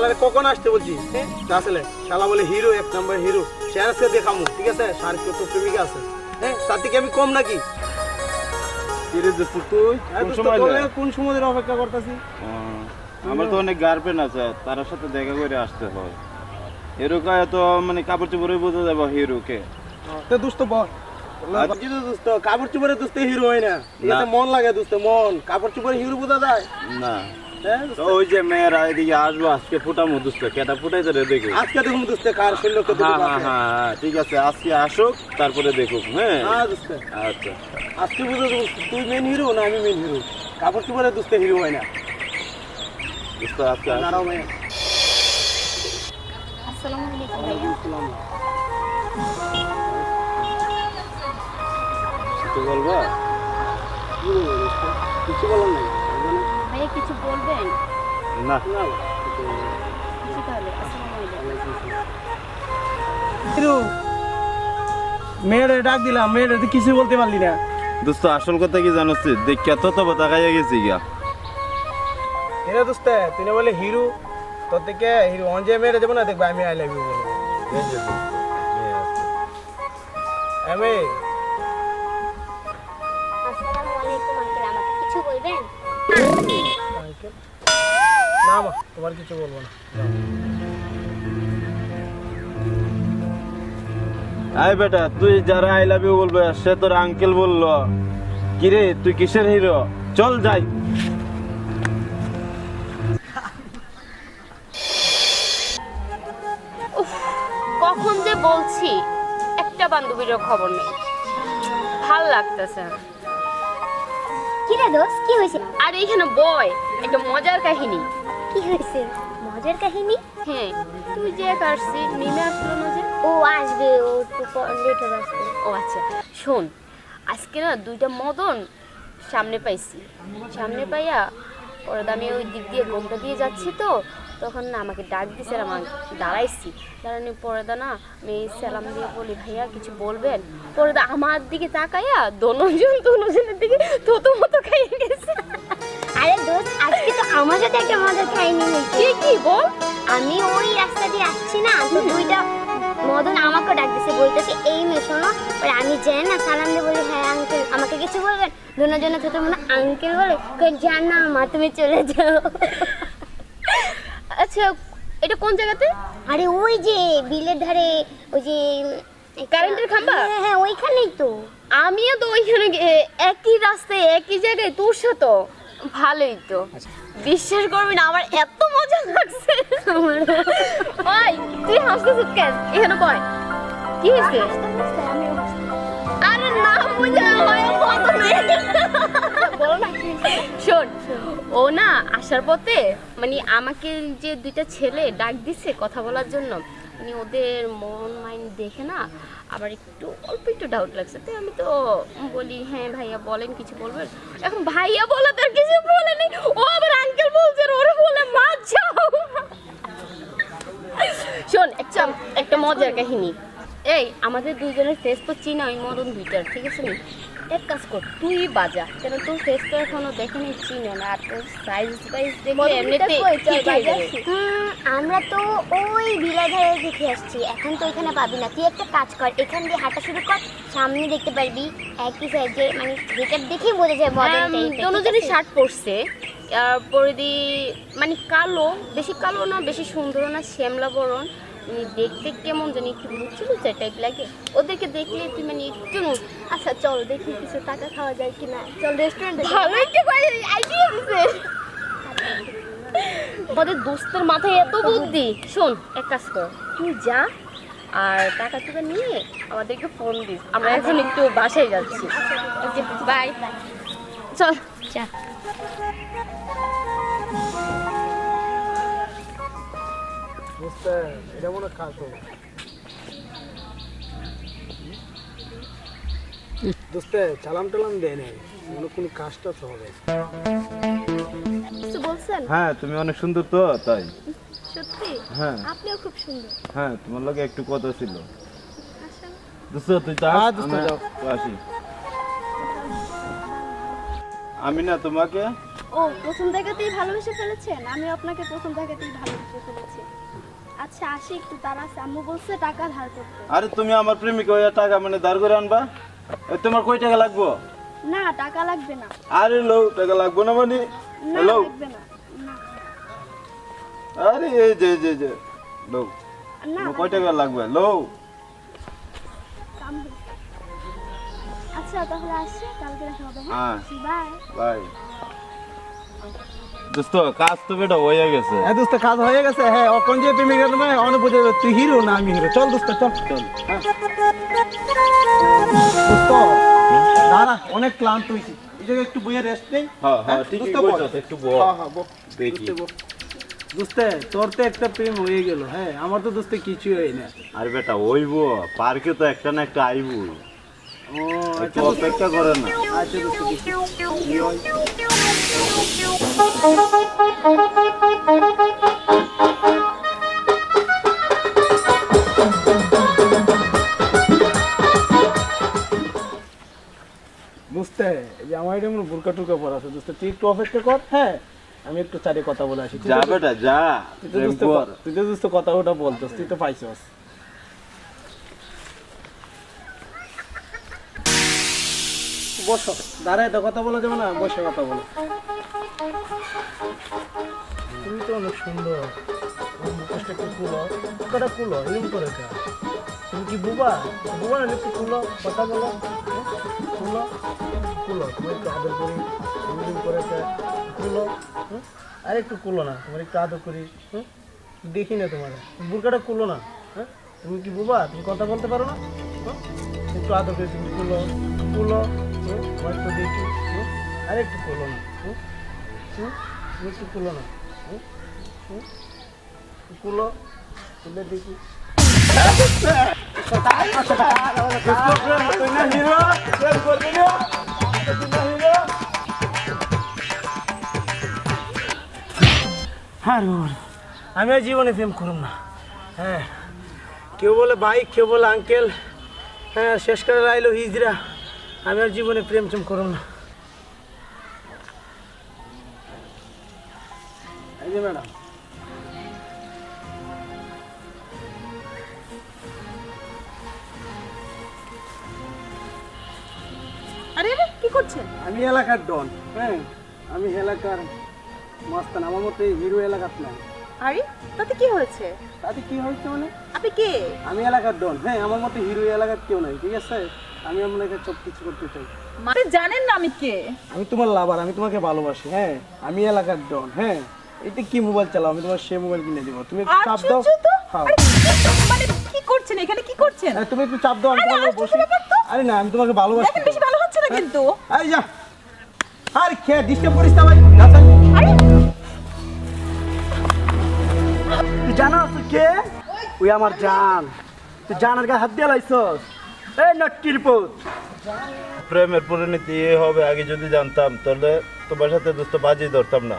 শালারে কখন আসতে বলছি? হ্যাঁ আসলে শালা বলে হিরো এক নাম্বার হিরো সে দেখামু ঠিক আছে? শারিক তো প্রেমিকা আছে। হ্যাঁ তার থেকে আমি কম নাকি? কোন সময় অপেক্ষা করতেছি? আমার তো অনেক গার্লফ্রেন্ড আছে তার সাথে দেখা করে আসতে হয়। হিরোকে তো মানে কাপড় চোপড়ে বোঝা যাব হিরোকে তো দুস্ত বল। কাপড় চুপড়ে দোস্ত হিরো হয় না। না। মন লাগে দোস্ত মন। কাপড় চুপড়ে হিরো বোঝা যায়? না। তো ওই যে মেয়েরা এদিকে আসব আজকে ফুটামো কেটা দেখো আজকে দেখুন দোস্ত কার শরীর হ্যাঁ হ্যাঁ হ্যাঁ ঠিক আছে আজকে আসুক তারপরে দেখুক হ্যাঁ। হ্যাঁ আচ্ছা। আজকে বুঝো তুই মেন হিরো না আমি মেন হিরো কাপড় চুপড়ে দোস্ত হিরো হয় না। দোস্ত আজকে দাঁড়াও ভাই আসসালামু আলাইকুম ভাইয়া। কিছু বলব? কি বলব কিছু বলার নাই। ভাইয়া কিছু বলবেন? না। মেয়েরে ডাক দিলাম মেয়েরে তো কিছু বলতে পারলি না। দোস্ত আসল কথা কি জানোস দেখিয়া তো তো বাতা গেছি গিয়া। হিরো দোস্ত তুই বলে হিরো? তোর থেকে হিরো অঞ্জয় মেয়েরে যাব না দেখবে আমি আই লাভ ইউ বলব আমি আসসালামু আলাইকুম আঙ্কেল আমাকে কিছু বলবেন? না মা তোমার কিছু বলব না। আয় বেটা তুই যারা আই লাভ ইউ বলবে সে তোর আঙ্কেল বলল। কিরে তুই কিসের হিরো চল যাই। কখন যে বলছি একটা বান্ধবীরও খবর নেই। ভালো লাগতেছে না। কি রে কি হয়েছে? আর এইখানে বয় একটা মজার কাহিনী। কি হয়েছে? মজার কাহিনী? হ্যাঁ তুই যে আসছি নেমে আসলো না যে ও আসবে ও একটু লেট হবে আসবে ও আচ্ছা শোন আজকে না দুইটা মদন সামনে পাইছি। সামনে পাইয়া ওরা আমি ওই দিক দিয়ে গোমটা দিয়ে যাচ্ছি তো তখন না আমাকে ডাক দিছে আর আমার দাঁড়াইছি। দাঁড়ানোর পরে দা না আমি সালাম দিয়ে বলি ভাইয়া কিছু বলবেন? পরে দা আমার দিকে তাকাইয়া দোনোজন দোনোজনের দিকে থতো মতো খাইয়ে গেছে। আরে দোস্ত আজকে তো আমার সাথে একটা কাহিনী হয়েছে। কি কি বল। আমি ওই রাস্তা দিয়ে আসছি না তো দুইটা মদন আমাকে ডাক দিছে বলতেছে এই মেয়ে শোনো। পরে আমি যাই না সালাম দিয়ে বলি হ্যাঁ আঙ্কেল আমাকে কিছু বলবেন? দুজনের জন্য তো মনে আঙ্কেল বলে যান না মা তুমি চলে যাও। আচ্ছা এটা কোন জায়গাতে? আরে ওই যে বিলের ধারে ওই যে কারেন্টের খাম্বা? হ্যাঁ হ্যাঁ ওইখানেই তো। আমিও তো ওইখানে একই রাস্তায় একই জায়গায় তোর সাথে ভালোই তো। বিশ্বাস করবি না আমার এত মজা লাগছে। আমার ওই তুই হাসতেছিস কেন? এখানে বয়। কি হয়েছে? আরে না বুঝে হয় কত বলো না শোন ও না, আসার পথে মানে আমাকে যে দুইটা ছেলে ডাক দিছে কথা বলার জন্য মানে ওদের মন মাইন্ড দেখে না, আবার একটু, অল্প একটু ডাউট লাগছে। তাই আমি তো বলি হ্যাঁ ভাইয়া, বলেন, কিছু বলবেন? এখন ভাইয়া বলে তার কিছু বলেনি ও আবার আঙ্কেল বলছে ওরা বলে মাছ যাও। শোন, একটা একটা মজার কাহিনী। এই, আমাদের দুইজনের ফেস তো চিনা ওই মদন দুইটার, ঠিক আছে নি? এক কাজ কর তুই বাজা। কেন তোর ফেস তো এখনও দেখিনি চিনে না আর তোর সাইজ সাইজ দেখে এমনিতে আমরা তো ওই বিলা ধারে দেখে আসছি এখন তো ওইখানে পাবি না। তুই একটা কাজ কর এখান দিয়ে হাঁটা শুরু কর সামনে দেখতে পারবি একই সাইজে মানে যেটা দেখেই বোঝা যায় মডেল দুজনই শার্ট পরছে। তারপরে দি মানে কালো বেশি কালো না বেশি সুন্দর না শ্যামলা বরণ। দেখতে কেমন জানি একটু লুচি লুচা টাইপ লাগে। ওদেরকে দেখলে তুই মানে একটু নু- আচ্ছা চল দেখি কিছু টাকা খাওয়া যায় কিনা। চল রেস্টুরেন্টে ভালো একটা আইডিয়া দিছে ওদের দোস্তের মাথায় এত বুদ্ধি। শোন এক কাজ কর। তুই যা আর টাকা টাকা নিয়ে আমাদেরকে ফোন দিস। আমরা এখন একটু বাসায় যাচ্ছি। বাই চল। খাতো দোস্তে চালাম টালাম দেয় নাই। মনে কোনো কাজটা তো হবে। বলছেন? হ্যাঁ তুমি অনেক সুন্দর তো তাই। সত্যি? হ্যাঁ। আপনিও খুব সুন্দর। হ্যাঁ তোমার লগে একটু কথা ছিল। দোস্ত তুই যা হ্যাঁ। আসি। আমি না তোমাকে ও প্রথম দেখাতেই ভালোবেসে ফেলেছেন। আমি আপনাকে প্রথম দেখাতেই ভালোবেসে ফেলেছি। আচ্ছা আসি একটু তারা আছে। আম্মু বলছে টাকা ধার করতে। আরে তুমি আমার প্রেমিকা হইয়া টাকা মানে দাঁড় করে আনবা? এ, তোমার কয় টাকা লাগবো? না টাকা লাগবে না। আরে লো টাকা লাগবো না মানে? না হ্যালো লাগবে না। না। আরে এই যে এই যে এই যে লো না তোমার কয় টাকা লাগবে? লো আচ্ছা তাহলে আসছি কালকে দেখা হবে হ্যাঁ। হ্যাঁ। বাই বাই দোস্ত কাজ তো বেটা হয়ে গেছে। হ্যাঁ দোস্ত কাজ হয়ে গেছে। হ্যাঁ অকন যে প্রেমিকা তোমায় অনেক বুঝে তুই হিরো না আমি হিরো। চল দোস্ত চল। চল। হ্যাঁ। দোস্ত দাঁড়া অনেক ক্লান্ত হয়েছি। এই জায়গায় একটু বইয়ে রেস্ট নেই? হ্যাঁ হ্যাঁ ঠিকই দোস্ত একটু বল হ্যাঁ হ্যাঁ বল দেখি। দোস্তে তোর তো একটা প্রেম হয়ে গেল হ্যাঁ? আমার তো দোস্তে কিছুই হয় না আরে বেটা ওইব পার্কে তো একটা না একটা আইব। একটু অপেক্ষা করে না দোস্ত দেখি। কি? বুঝতে যে আমার এটা মনে বুরকা টুরকা পরা আছে দোস্ত তুই একটু অপেক্ষা কর হ্যাঁ আমি একটু চারে কথা বলে আসি যা বেটা যা তুই তো কথা ওটা বলতোস তুই তো পাইছস বসো। দাঁড়ায় তো কথা বলা যাবে না, বসে কথা বলো। তুমি তো অনেক সুন্দর। মুখোশটা একটু খুলো কটা খুলো এরকম করে তুমি কি বুবা? বুবা না, একটু খুলো কথা বলো? খুলো খুলো তুমি একটু আদর করি এরকম করে কা খুলো হুম? আর একটু খুলো না, তোমার একটু আদর করি? দেখি না তোমার। বুরকাটা কুলো না হ্যাঁ তুমি কি বুবা? তুমি কথা বলতে পারো না? একটু আদর করি, তুমি কুলো খুলো হুম? আমার একটু দেখি হুম? আর একটু খুলো না? একটু খুলো না? খুলো দেখি আমি আর জীবনে প্রেম করুম না হ্যাঁ কেউ বলে বাইক কেউ বলে আঙ্কেল হ্যাঁ শেষ করে লাইলো হিজরা আমি আর জীবনে প্রেম চেম করুম না। এই যে ম্যাডাম। আরে আরে কি করছেন? আমি এলাকার ডন হ্যাঁ? আমি এলাকার মাস্তান আমার মতো হিরো এলাকার না আরে তাতে কি হয়েছে? তাতে কি হয়েছে মানে? আপনি কে? আমি এলাকার ডন হ্যাঁ আমার মতো হিরো এলাকার কেউ নাই ঠিক আছে? আমি আপনাকে সব কিছু করতে চাই। মানে জানেন না আমি কে? আমি তোমার লাভার আমি তোমাকে ভালোবাসি হ্যাঁ? আমি এলাকার ডন হ্যাঁ? এটা কি মোবাইল চালাও? আমি তোমার সে মোবাইল কিনে দিব। তুমি একটু চাপ দাও। হ্যাঁ। আরে, মানে কি করছেন? এখানে কি করছেন? হ্যাঁ, তুমি একটু চাপ দাও আমি তোমাকে বসি। আরে না আমি তোমাকে ভালোবাসি। দেখেন বেশি ভালো হচ্ছে না কিন্তু। আরে যা। আরে খেয়ে ডিস্টার্ব করিস না ভাই। আরে। তুই জানো তুই কে? ওই আমার জান। তুই জানার গায়ে হাত দিয়ে লাইছস। এই নটকির পোত প্রেমের পরিণতি হবে, আগে যদি জানতাম, তাহলে তোমার সাথে দোস্ত বাজি ধরতাম না।